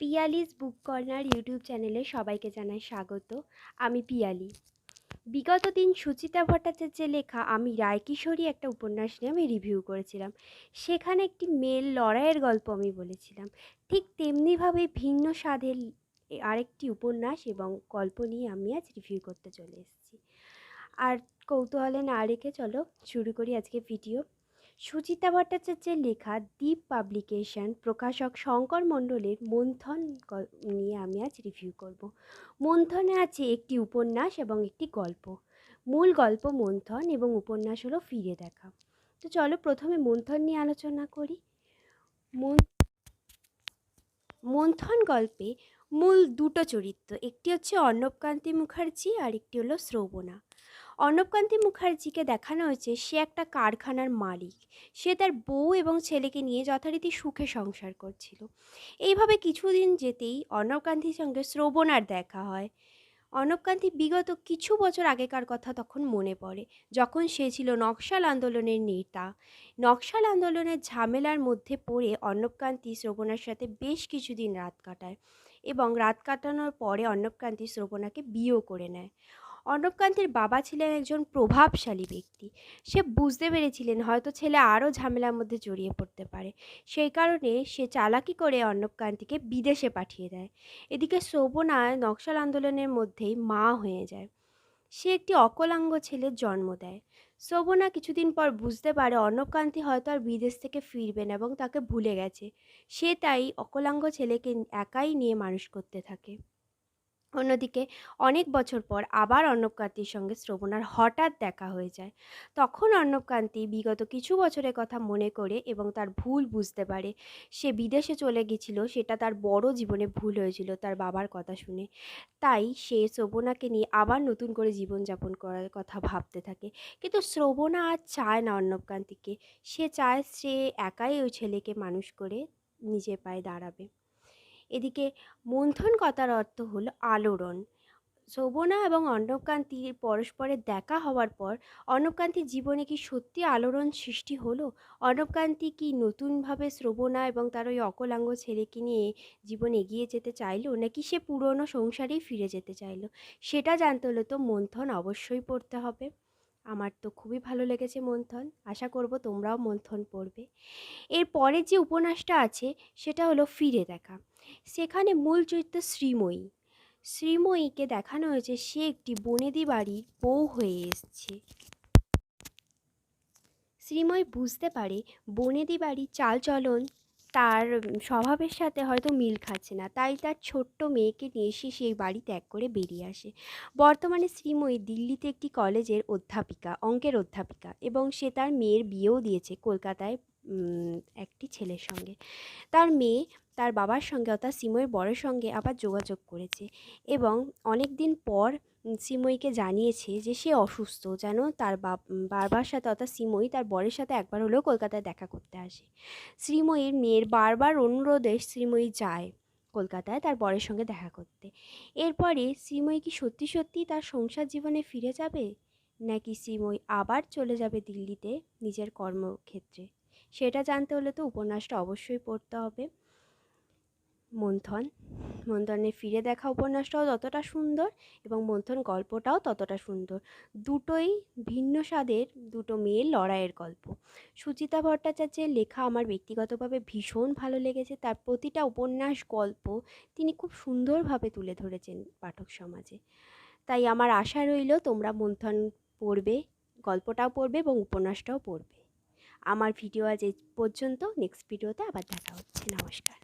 পিয়ালিস বুক corner YouTube চ্যানেলে সবাইকে জানাই স্বাগত। আমি পিয়ালি। বিগত দিন সুচিতা ভট্টাচার্যের লেখা আমি রায়কিশোরী একটা উপন্যাস নিয়ে আমি রিভিউ করেছিলাম। সেখানে একটি মেল লড়াইয়ের গল্প আমি বলেছিলাম। ঠিক তেমনিভাবে ভিন্ন স্বাদের আরেকটি উপন্যাস এবং গল্প নিয়ে আমি আজ রিভিউ করতে চলে এসেছি। আর কৌতূহলে না রেখে চলো, শুরু করি আজকে ভিডিও সুচিতা ভট্টাচার্যের লেখা দ্বীপ পাবলিকেশন প্রকাশক শঙ্কর মণ্ডলের মন্থন নিয়ে আমি আজ রিভিউ করব। মন্থনে আছে একটি উপন্যাস এবং একটি গল্প। মূল গল্প মন্থন এবং উপন্যাস হলো ফিরে দেখা। তো চলো প্রথমে মন্থন নিয়ে আলোচনা করি। মন- মন্থন গল্পে মূল দুটো চরিত্র, একটি হচ্ছে অর্ণবকান্তি মুখার্জি আর একটি হলো শ্রবণা। অর্ণবকান্তি মুখার্জিকে দেখানো হয়েছে সে একটা কারখানার মালিক। সে তার বউ এবং ছেলেকে নিয়ে যথারীতি সুখে সংসার করছিল। এইভাবে কিছুদিন যেতেই অর্ণবকান্তির সঙ্গে শ্রবণার দেখা হয়। অর্ণবকান্তি বিগত কিছু বছর আগেকার কথা তখন মনে পড়ে, যখন সে ছিল নকশাল আন্দোলনের নেতা। নকশাল আন্দোলনের ঝামেলার মধ্যে পড়ে অর্ণবকান্তি শ্রবণার সাথে বেশ কিছুদিন রাত কাটায়। এবং রাত কাটানোর পরে অর্ণবকান্তি শ্রবণাকে বিয়েও করে নেয়। অর্ণবকান্তির বাবা ছিলেন একজন প্রভাবশালী ব্যক্তি। সে বুঝতে পেরেছিলেন হয়তো ছেলে আরও ঝামেলার মধ্যে জড়িয়ে পড়তে পারে। সেই কারণে সে চালাকি করে অর্ণবকান্তিকে বিদেশে পাঠিয়ে দেয়। এদিকে শ্রবণা নকশাল আন্দোলনের মধ্যেই মা হয়ে যায়। সে একটি অকলাঙ্গ ছেলের জন্ম দেয়। শোভনা কিছুদিন পর বুঝতে পারে অর্ণবকান্তি হয়তো আর বিদেশ থেকে ফিরবেন এবং তাকে ভুলে গেছে। সে তাই অকলাঙ্গ ছেলেকে একাই নিয়ে মানুষ করতে থাকে। অন্যদিকে অনেক বছর পর আবার অর্ণবকান্তির সঙ্গে শ্রবণার হঠাৎ দেখা হয়ে যায়। তখন অর্ণবকান্তি বিগত কিছু বছরের কথা মনে করে এবং তার ভুল বুঝতে পারে। সে বিদেশে চলে গেছিল সেটা তার বড় জীবনে ভুল হয়েছিল তার বাবার কথা শুনে। তাই সে শ্রবণাকে নিয়ে আবার নতুন করে জীবনযাপন করার কথা ভাবতে থাকে। কিন্তু শ্রবণা আর চায় না অর্ণবকান্তিকে। সে চায় সে একাই ওই ছেলেকে মানুষ করে নিজের পায়ে দাঁড়াবে। এদিকে মন্থন কথার অর্থ হলো আলোড়ন। শোভনা এবং অর্ণবকান্তির পরস্পরের দেখা হওয়ার পর অর্ণবকান্তির জীবনে কি সত্যি আলোড়ন সৃষ্টি হলো? অর্ণবকান্তি কি নতুনভাবে শ্রবণা এবং তার ওই অকলাঙ্গ ছেলেকে নিয়ে জীবন এগিয়ে যেতে চাইলো, নাকি সে পুরনো সংসারেই ফিরে যেতে চাইলো? সেটা জানতে হলে তো মন্থন অবশ্যই পড়তে হবে। আমার তো খুবই ভালো লেগেছে মন্থন। আশা করব তোমরাও মন্থন পড়বে। এর পরের যে উপন্যাসটা আছে, সেটা হলো ফিরে দেখা। সেখানে মূল চরিত্র শ্রীময়ী। শ্রীময়ীকে দেখানো হয়েছে সে একটি বনেদি বাড়ির বউ হয়ে এসছে। শ্রীময়ী বুঝতে পারে বনেদি বাড়ির চালচলন তার স্বভাবের সাথে হয়তো মিল খাচ্ছে না, তাই তার ছোট্ট মেয়েকে নিয়ে সে সেই বাড়ি ত্যাগ করে বেরিয়ে আসে। বর্তমানে শ্রীময়ী দিল্লিতে একটি কলেজের অধ্যাপিকা, অঙ্কের অধ্যাপিকা এবং সে তার মেয়ের বিয়েও দিয়েছে কলকাতায় একটি ছেলের সঙ্গে। তার মেয়ে তার বাবার সঙ্গে অর্থাৎ সিমইয়ের বরের সঙ্গে আবার যোগাযোগ করেছে এবং অনেক দিন পর উম, সিমইকে জানিয়েছে যে সে অসুস্থ যেন তার বারবার সাথে অর্থাৎ সিমই তার বরের সাথে একবার হলেও কলকাতায় দেখা করতে আসে। শ্রীময়ীর মেয়ের বারবার অনুরোধে শ্রীময়ী যায় কলকাতায় তার বরের সঙ্গে দেখা করতে। এরপরে শ্রীময়ী কি সত্যি সত্যি তার সংসার জীবনে ফিরে যাবে? নাকি শ্রীময়ী আবার চলে যাবে দিল্লিতে নিজের কর্মক্ষেত্রে? সেটা জানতে হলে তো উপন্যাসটা অবশ্যই পড়তে হবে। মন্থন মন্থনের ফিরে দেখা উপন্যাসটাও ততটা সুন্দর এবং মন্থন গল্পটাও ততটা সুন্দর। দুটোই ভিন্ন স্বাদের, দুটো মেয়ের লড়াইয়ের গল্প। সুচিতা ভট্টাচার্যের লেখা আমার ব্যক্তিগতভাবে ভীষণ ভালো লেগেছে। তার প্রতিটা উপন্যাস, গল্প তিনি খুব সুন্দরভাবে তুলে ধরেছেন পাঠক সমাজে। তাই আমার আশা রইল তোমরা মন্থন পড়বে, গল্পটাও পড়বে এবং উপন্যাসটাও পড়বে। আমার ভিডিও আজ পর্যন্ত। নেক্সট ভিডিওতে আবার দেখা হচ্ছে। নমস্কার।